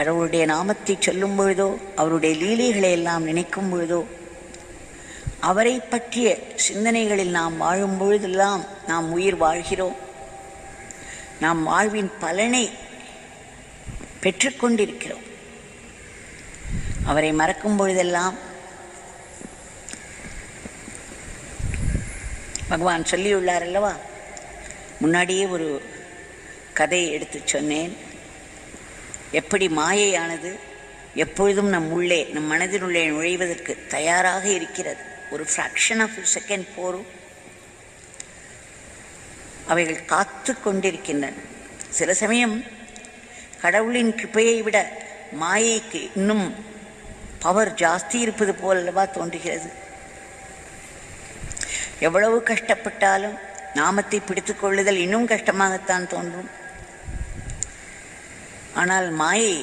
கடவுளுடைய நாமத்தை சொல்லும் பொழுதோ அவருடைய லீலைகளை எல்லாம் நினைக்கும் பொழுதோ அவரை பற்றிய சிந்தனைகளில் நாம் வாழும் பொழுதெல்லாம் நாம் உயிர் வாழ்கிறோம். நாம் வாழ்வின் பலனை பெற்றுக்கொண்டிருக்கிறோம் அவரை மறக்கும் பொழுதெல்லாம் பகவான் சொல்லியுள்ளார் அல்லவா? முன்னாடியே ஒரு கதையை எடுத்து சொன்னேன். எப்படி மாயையானது? எப்பொழுதும் நம் உள்ளே நம் மனதினுள்ளே நுழைவதற்கு தயாராக இருக்கிறது. ஒரு ஃப்ராக்ஷன் ஆஃப் செகண்ட் போரும். அவைகள் காத்து கொண்டிருக்கின்றன. சில சமயம் கடவுளின் கிருப்பையை விட மாயைக்கு இன்னும் பவர் ஜாஸ்தி இருப்பது போலவா தோன்றுகிறது. எவ்வளவு கஷ்டப்பட்டாலும் நாமத்தை பிடித்துக்கொள்ளுதல் இன்னும் கஷ்டமாகத்தான் தோன்றும். ஆனால் மாயை